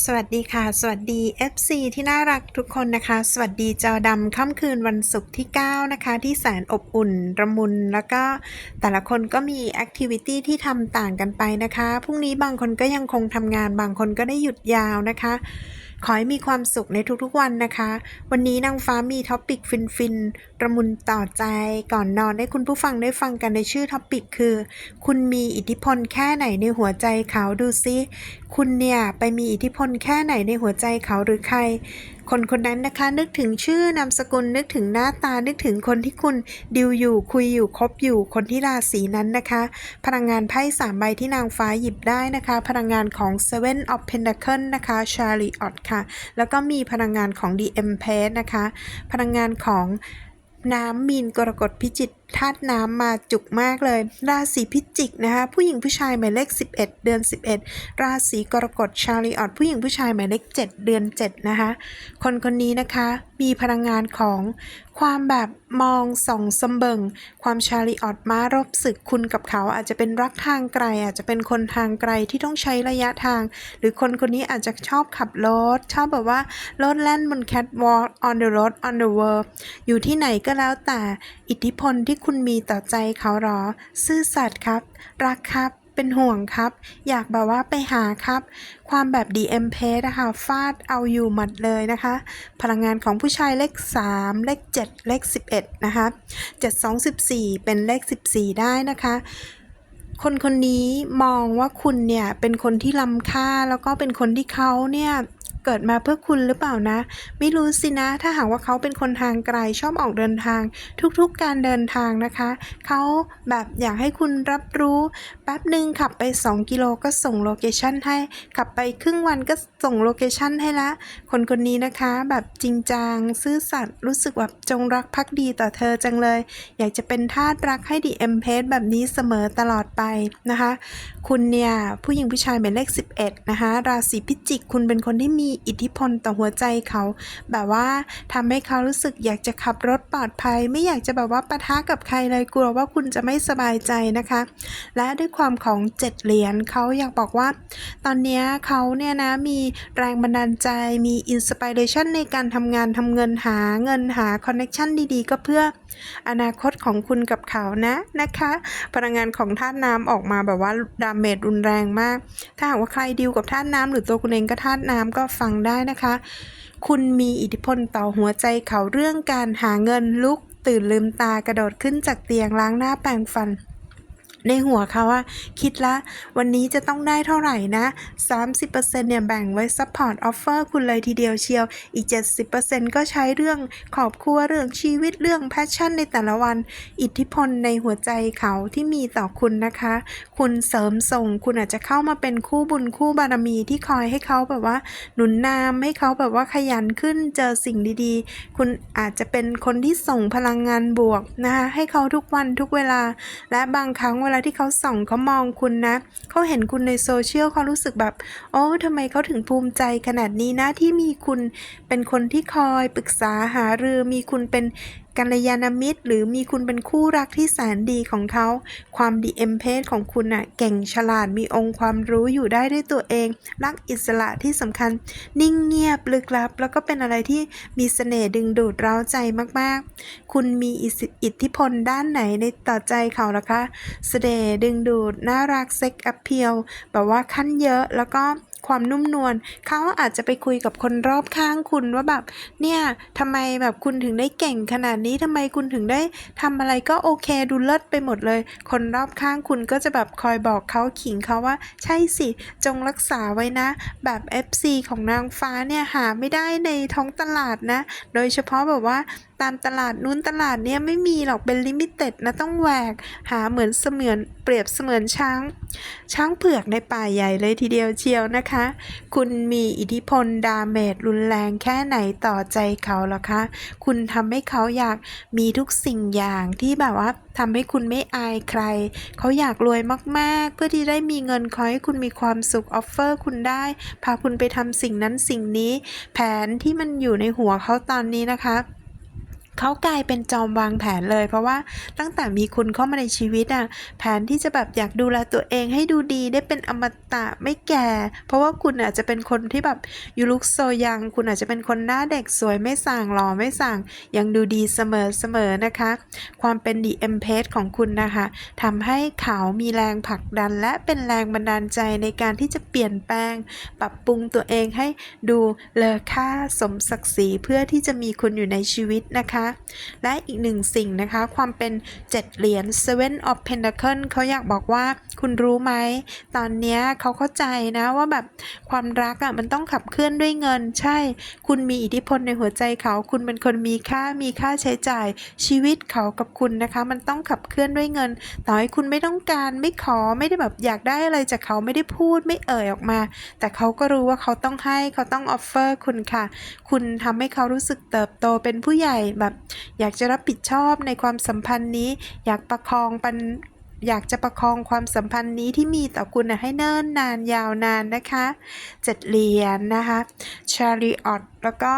สวัสดีค่ะ สวัสดี FC ที่น่ารักทุกคนนะคะ สวัสดีจอดำค่ำคืนวันศุกร์ที่ 9 นะคะ ที่แสนอบอุ่นระมุน แล้วก็แต่ละคนก็มีแอคทิวิตี้ที่ทำต่างกันไปนะคะ พรุ่งนี้บางคนก็ยังคงทำงานบางคนก็ได้หยุดยาวนะคะ ขอให้มีความสุขในทุกๆวันนะคะ วันนี้นางฟ้ามีท็อปิกฟินๆระมุนต่อใจก่อนนอนให้คุณผู้ฟังได้ฟังกันในชื่อท็อปิกคือ คุณมีอิทธิพลแค่ไหนในหัวใจเขาดูซิ คุณเนี่ยไปมีอิทธิพลแค่ไหนในหัวใจเขาหรือใคร คนคนนั้นนะคะ นึกถึงชื่อนามสกุลนึกถึงหน้าตานึกถึงคนที่คุณดิวอยู่คุยอยู่คบอยู่คนที่ราศีนั้นนะคะ พลังงานไพ่สามใบที่นางฟ้าหยิบได้นะคะ พลังงานของ Seven of Pentacles นะคะ Chariot ค่ะ แล้วก็มีพลังงานของ The Empress นะคะ พลังงานของ น้ำมีนกรกฎพิจิตธาตุน้ำมาจุกมากเลย ราศีพิจิกนะคะผู้หญิงผู้ชายหมายเลข 11 เดือน 11 ราศีกรกฎชาลีออดผู้หญิงผู้ชายหมายเลข 7 เดือน 7 นะคะคนคนนี้นะคะมีพลังงานของความแบบมองส่องสมเบิงความชาลีออดมารบศึกคุณกับเขาอาจจะเป็นรักทางไกล อาจจะเป็นคนทางไกลที่ต้องใช้ระยะทาง หรือคนคนนี้อาจจะชอบขับรถชอบแบบว่าโลดแล่นบน catwalk on the road on the world อยู่ที่ไหนก็แล้วแต่อิทธิพลที่คุณมีต่อใจเขาหรอ ซื่อสัตย์ครับ รักครับเป็นห่วงครับ อยากแบบว่าไปหาครับ ความแบบ DM p a นะคะ ฟาดเอาอยู่หมัดเลยนะคะ พลังงานของผู้ชายเลข 3 เลข 7 เลข 11 นะคะ 7 2 14 เป็นเลข 14 ได้นะคะคนคนนี้มองว่าคุณเนี่ยเป็นคนที่ล้ำค่าแล้วก็เป็นคนที่เขาเนี่ย เกิดมาเพื่อคุณหรือเปล่านะ ไม่รู้สินะ ถ้าหากว่าเขาเป็นคนทางไกลชอบออกเดินทาง ทุกๆการเดินทางนะคะ เขาแบบอยากให้คุณรับรู้ แป๊บหนึ่งขับไป 2 กิโลก็ส่งโลเคชันให้ ขับไปครึ่งวันก็ส่งโลเคชันให้ละ คนคนนี้นะคะ แบบจริงจังซื่อสัตย์รู้สึกแบบจงรักภักดีต่อเธอจังเลย อยากจะเป็นทาสรักให้ดีเอ็มเพสแบบนี้เสมอตลอดไปนะคะ คุณเนี่ยผู้หญิงผู้ชายหมายเลข 11 นะคะราศีพิจิกคุณเป็นคนที่มีอิทธิพลต่อหัวใจเขา แบบว่าทำให้เขารู้สึกอยากจะขับรถปลอดภัย ไม่อยากจะแบบว่าปะทะกับใครเลยกลัวว่าคุณจะไม่สบายใจนะคะ และด้วยความของเจ็ดเหรียญเขาอยากบอกว่า ตอนนี้เขาเนี่ยนะมีแรงบันดาลใจมีอินสปิเรชันในการทำงานทำเงินหาเงินหาคอนเน็ชันดีๆ ก็เพื่อ อนาคตของคุณกับเขานะนะคะ พลังงานของธาตุน้ำออกมาแบบว่าดาเมจรุนแรงมาก ถ้าหากว่าใครดีลกับธาตุน้ำหรือตัวคุณเองก็ธาตุน้ำก็ฟังได้นะคะ คุณมีอิทธิพลต่อหัวใจเขาเรื่องการหาเงินลุกตื่นลืมตากระโดดขึ้นจากเตียงล้างหน้าแปรงฟัน ในหัวเขาอะคิดละวันนี้จะต้องได้เท่าไหร่นะ 30%เนี่ยแบ่งไว้ support offer คุณเลยทีเดียวเชียว อีก 70%ก็ใช้เรื่องขอบครัวเรื่องชีวิตเรื่อง passion ในแต่ละวัน อิทธิพลในหัวใจเขาที่มีต่อคุณนะคะ คุณเสริมส่ง คุณอาจจะเข้ามาเป็นคู่บุญคู่บารมีที่คอยให้เขาแบบว่า หนุนนำให้เขาแบบว่าขยันขึ้นเจอสิ่งดีๆ คุณอาจจะเป็นคนที่ส่งพลังงานบวกนะคะให้เขาทุกวันทุกเวลา และบางครั้งเวลาที่เขาส่องเขามองคุณนะเขาเห็นคุณในโซเชียลเขารู้สึกแบบโอ้ทำไมเขาถึงภูมิใจขนาดนี้นะที่มีคุณเป็นคนที่คอยปรึกษาหารือมีคุณเป็น กัลยาณมิตร หรือมีคุณเป็นคู่รักที่แสนดีของเขา ความดีเอ็มเพสของคุณน่ะเก่งฉลาดมีองค์ความรู้อยู่ได้ด้วยตัวเอง รักอิสระที่สำคัญ นิ่งเงียบลึกลับ แล้วก็เป็นอะไรที่มีเสน่ห์ดึงดูดเร้าใจมากๆ คุณมีอิทธิพลด้านไหนในต่อใจเขาล่ะคะ เสน่ห์ดึงดูดน่ารักเซ็กอัพเพียวแบบว่าขั้นเยอะแล้วก็ ความนุ่มนวลเขาอาจจะไปคุยกับคนรอบข้างคุณว่าแบบ เนี่ยทำไมแบบคุณถึงได้เก่งขนาดนี้ทำไมคุณถึงได้ทำอะไรก็โอเคดูเลิศไปหมดเลย คนรอบข้างคุณก็จะแบบคอยบอกเขาขิงเขาว่า ใช่สิ จงรักษาไว้นะ แบบ FC ของนางฟ้าเนี่ยหาไม่ได้ในท้องตลาดนะ โดยเฉพาะแบบว่าตามตลาดนู้นตลาดเนี่ยไม่มีหรอกเป็นลิมิเต็ดนะต้องแหวกหาเหมือนเสมือนเปรียบเสมือนช้าง ช้างเผือกในป่าใหญ่เลยทีเดียวเชียวนะคะคุณมีอิทธิพลดาเมจรุนแรงแค่ไหนต่อใจเขาล่ะคะ คุณทำให้เขาอยากมีทุกสิ่งอย่างที่แบบว่าทำให้คุณไม่อายใคร เขาอยากรวยมากๆ เพื่อที่ได้มีเงินคอยให้คุณมีความสุขออฟเฟอร์คุณได้ พาคุณไปทำสิ่งนั้นสิ่งนี้ แผนที่มันอยู่ในหัวเขาตอนนี้นะคะ เขากลายเป็นจอมวางแผนเลย เพราะว่าตั้งแต่มีคุณเข้ามาในชีวิตอะแผนที่จะแบบอยากดูแลตัวเองให้ดูดีได้เป็นอมตะไม่แก่ เพราะว่าคุณอาจจะเป็นคนที่แบบยูลุกโซยัง คุณอาจจะเป็นคนหน้าเด็กสวยไม่ส่างหล่อไม่ส่างยังดูดีเสมอเสมอนะคะ ความเป็นดีเอ็มเพสของคุณนะคะทำให้เขามีแรงผลักดัน และเป็นแรงบันดาลใจในการที่จะเปลี่ยนแปลง ปรับปรุงตัวเองให้ดูเลอค่าสมศักดิ์ศรีเพื่อที่จะมีคุณอยู่ในชีวิตนะคะและอีกหนึ่งสิ่งนะคะ ความเป็น7เหรียญ Seven of Pentacle เขาอยากบอกว่าคุณรู้ไหม ตอนนี้เขาเข้าใจนะว่าแบบความรักอะ่ะมันต้องขับเคลื่อนด้วยเงิน ใช่ คุณมีอิทธิพลในหัวใจเขา คุณเป็นคนมีค่ามีค่าใช้จ่ายชีวิตเขากับคุณนะคะ มันต้องขับเคลื่อนด้วยเงิน ต่อให้คุณไม่ต้องการไม่ขอไม่ได้แบบอยากได้อะไรจากเขาไม่ได้พูดไม่เอ่ยออกมา แต่เขาก็รู้ว่าเขาต้องให้เขาต้องออฟเฟอร์คุณค่ะ คุณทำให้เขารู้สึกเติบโตเป็นผู้ใหญ่แบบอยากจะรับผิดชอบในความสัมพันธ์นี้ อยากประคองปันอยากจะประคองความสัมพันธ์นี้ที่มีต่อคุณนะให้เนิ่นนานยาวนานนะคะเจ็ดเหรียญนะคะชาริออตแล้วก็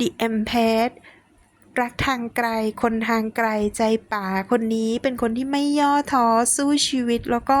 The Empress รักทางไกล คนทางไกลใจป่าคนนี้เป็นคนที่ไม่ย่อท้อสู้ชีวิต แล้วก็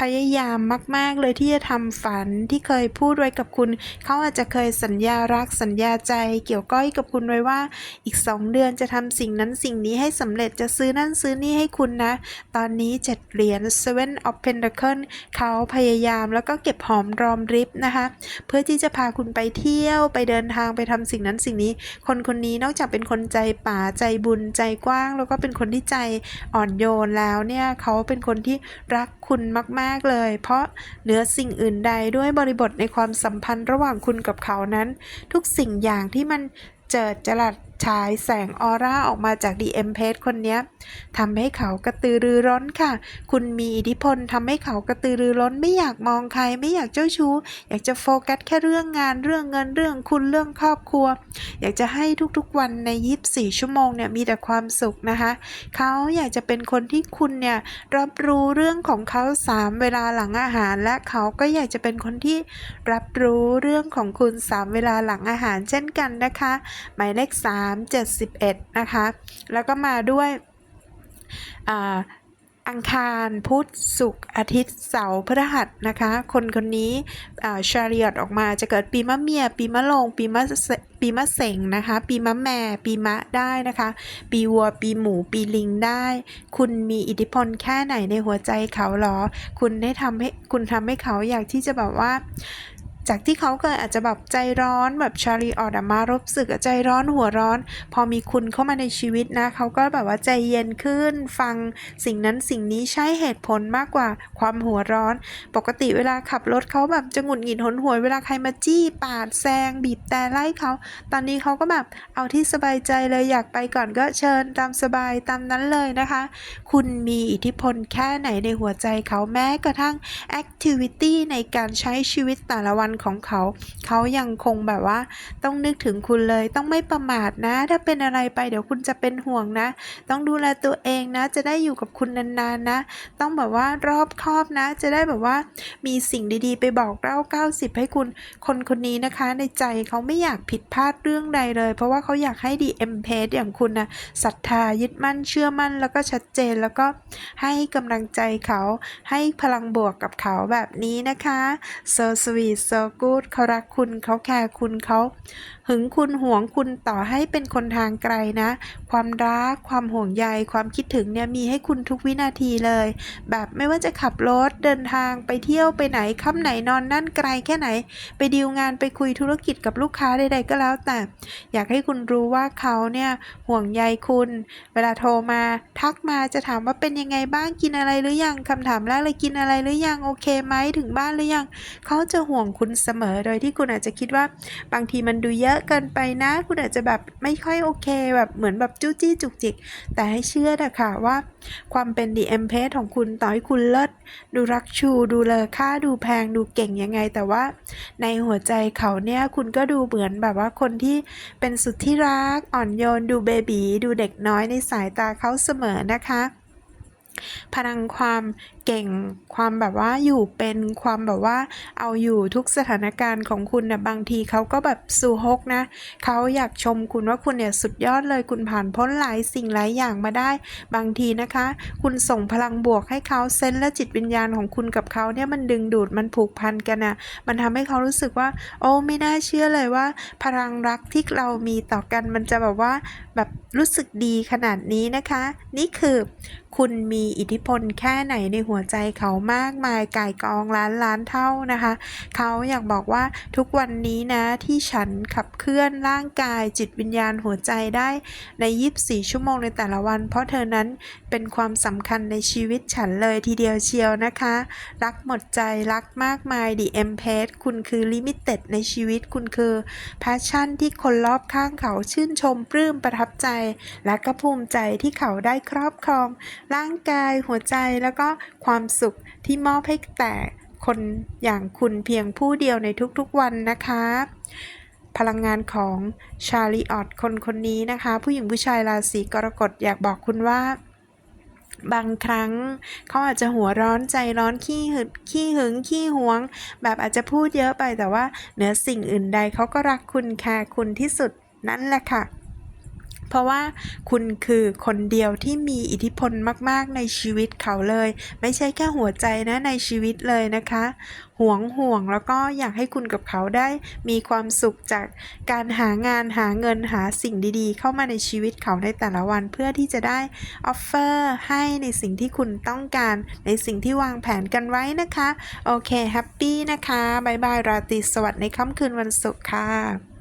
พยายามมาก ๆ เลยที่จะทำฝันที่เคยพูดไว้กับคุณ เขาอาจจะเคยสัญญารักสัญญาใจ เกี่ยวก้อยกับคุณไว้ว่า อีก 2 เดือนจะทำสิ่งนั้นสิ่งนี้ให้สำเร็จจะซื้อนั่นซื้อนี่ให้คุณนะ ตอนนี้7เหรียญ Seven of Pentacle เขาพยายามแล้วก็เก็บหอมรอมริบนะคะ เพื่อที่จะพาคุณไปเที่ยวไปเดินทางไปทำสิ่งนั้นสิ่งนี้ คนคนนี้นอกจากเป็นคนใจป่าใจบุญใจกว้าง แล้วก็เป็นคนที่ใจอ่อนโยนแล้วเนี่ยเขาเป็นคนที่รักคุณมาก ๆเลย เพราะเหนือสิ่งอื่นใดด้วยบริบทในความสัมพันธ์ระหว่างคุณกับเขานั้น ทุกสิ่งอย่างที่มันเจิดจรัสฉายแสงออร่าออกมาจากดีเอ็มเพสคนนี้ทำให้เขากระตือรือร้นค่ะ คุณมีอิทธิพลทำให้เขากระตือรือร้นไม่อยากมองใครไม่อยากเจ้าชู้ อยากจะโฟกัสแค่เรื่องงานเรื่องเงินเรื่องคุณเรื่องครอบครัว อยากจะให้ทุกๆวันใน 24 ชั่วโมงเนี่ยมีแต่ความสุขนะคะ เขาอยากจะเป็นคนที่คุณเนี่ยรับรู้เรื่องของเขาสามเวลาหลังอาหาร และเขาก็อยากจะเป็นคนที่รับรู้เรื่องของคุณสามเวลาหลังอาหารเช่นกันนะคะ หมายเลข3 71 นะคะ แล้วก็มาด้วยอังคารพุธศุกร์อาทิตย์เสาร์พฤหัสนะคะ คนคนนี้ชาริอตออกมาจะเกิดปีมะเมีย ปีมะโรงปีมะปีมะเสงนะคะ ปีมะแม่ ปีมะได้นะคะ ปีวัว ปีหมู ปีลิงได้ คุณมีอิทธิพลแค่ไหนในหัวใจเขาหรอ คุณได้ทำให้คุณทำให้เขาอยากที่จะแบบว่า จากที่เขาเคยอาจจะแบบใจร้อนแบบชาลีออดมารบสึกใจร้อนหัวร้อน พอมีคุณเข้ามาในชีวิตนะเขาก็แบบว่าใจเย็นขึ้น ฟังสิ่งนั้นสิ่งนี้ใช้เหตุผลมากกว่าความหัวร้อน ปกติเวลาขับรถเขาแบบจะหงุดหงิดหนหวยเวลาใครมาจี้ปาดแซงบีบแต่ไล่เขา ตอนนี้เขาก็แบบเอาที่สบายใจเลยอยากไปก่อนก็เชิญตามสบายตามนั้นเลยนะคะ คุณมีอิทธิพลแค่ไหนในหัวใจเขาแม้กระทั่งแอคทิวิตี้ในการใช้ชีวิตแต่ละวันของเขา เขายังคงแบบว่า ต้องนึกถึงคุณเลยต้องไม่ประมาทนะ ถ้าเป็นอะไรไปเดี๋ยวคุณจะเป็นห่วงนะ ต้องดูแลตัวเองนะ จะได้อยู่กับคุณนานๆนะ ต้องแบบว่ารอบคอบนะ จะได้แบบว่ามีสิ่งดีๆ ไปบอกเล่า 90 ให้คุณคนคนนี้นะคะ ในใจเขาไม่อยากผิดพลาดเรื่องใดเลย เพราะว่าเขาอยากให้ดีเอ็มเพสอย่างคุณนะศรัทธายึดมั่นเชื่อมั่นแล้วก็ชัดเจนแล้วก็ให้กำลังใจเขาให้พลังบวกกับเขาแบบนี้นะคะ so sweet so กู๊ดเขารักคุณเขาแคร์คุณเขาหึงคุณห่วงคุณต่อให้เป็นคนทางไกลนะ ความรัก ความห่วงใย ความคิดถึงเนี่ยมีให้คุณทุกวินาทีเลย แบบไม่ว่าจะขับรถเดินทางไปเที่ยวไปไหนค่ำไหนนอนนั่นไกลแค่ไหน ไปดีลงานไปคุยธุรกิจกับลูกค้าใดๆก็แล้วแต่ อยากให้คุณรู้ว่าเขาเนี่ยห่วงใยคุณ เวลาโทรมา ทักมาจะถามว่าเป็นยังไงบ้างกินอะไรหรือยังคำถามแรกเลยกินอะไรหรือยังโอเคไหมถึงบ้านหรือยัง เขาจะห่วงคุณเสมอโดยที่คุณอาจจะคิดว่าบางทีมันดูเยอะเกินไปนะ คุณอาจจะแบบไม่ค่อยโอเคแบบเหมือนแบบจู้จี้จุกจิก แต่ให้เชื่อนะคะว่าความเป็นดีเอ็มเพสของคุณต่อให้คุณเลิศดูรักชู ดูเลอค่าดูแพงดูเก่งยังไง แต่ว่าในหัวใจเขาเนี่ยคุณก็ดูเหมือนแบบว่าคนที่เป็นสุดที่รักอ่อนโยนดูเบบีดูเด็กน้อยในสายตาเขาเสมอนะคะ พลังความเก่ง ความแบบว่าอยู่เป็นความแบบว่าเอาอยู่ทุกสถานการณ์ของคุณนะบางทีเขาก็แบบสู่ฮกนะเขาอยากชมคุณว่าคุณเนี่ยสุดยอดเลยคุณผ่านพ้นหลายสิ่งหลายอย่างมาได้ บางทีนะคะ คุณส่งพลังบวกให้เขาเซนและจิตวิญญาณของคุณกับเขาเนี่ยมันดึงดูดมันผูกพันกันนะมันทำให้เขารู้สึกว่า โอ้ไม่น่าเชื่อเลยว่า พลังรักที่เรามีต่อกันมันจะแบบว่าแบบรู้สึกดีขนาดนี้นะคะ นี่คือ คุณมีอิทธิพลแค่ไหนในหัวใจเขามากมายไก่กองล้านล้านเท่านะคะ เขาอยากบอกว่าทุกวันนี้นะที่ฉันขับเคลื่อนร่างกายจิตวิญญาณหัวใจได้ใน 24 ชั่วโมงในแต่ละวัน เพราะเธอนั้นเป็นความสำคัญในชีวิตฉันเลยทีเดียวเชียวนะคะ รักหมดใจรักมากมายดีเอ็มเพสคุณคือลิมิเต็ดในชีวิตคุณคือแพชชั่นที่คนรอบข้างเขาชื่นชมปลื้มประทับใจ และก็ภูมิใจที่เขาได้ครอบครองร่างกายหัวใจแล้วก็ความสุขที่มอบให้แต่คนอย่างคุณเพียงผู้เดียวในทุกๆวันนะคะ พลังงานของชาลีออตคนคนนี้นะคะ ผู้หญิงผู้ชายราศีกรกฎอยากบอกคุณว่าบางครั้งเขาอาจจะหัวร้อนใจร้อนขี้หึดขี้หึงขี้หวง แบบอาจจะพูดเยอะไปแต่ว่าเหนือสิ่งอื่นใดเขาก็รักคุณแคร์คุณที่สุดนั่นแหละค่ะ เพราะว่าคุณคือคนเดียวที่มีอิทธิพลมากๆในชีวิตเขาเลย ไม่ใช่แค่หัวใจนะในชีวิตเลยนะคะห่วงห่วงแล้วก็อยากให้คุณกับเขาได้มีความสุขจากการหางานหาเงินหาสิ่งดีๆ เข้ามาในชีวิตเขาในแต่ละวันเพื่อที่จะได้ออฟเฟอร์ให้ในสิ่งที่คุณต้องการในสิ่งที่วางแผนกันไว้นะคะ โอเคแฮปปี้นะคะบายบาย ราตรีสวัสดิ์ในค่ำคืนวันศุกร์ค่ะ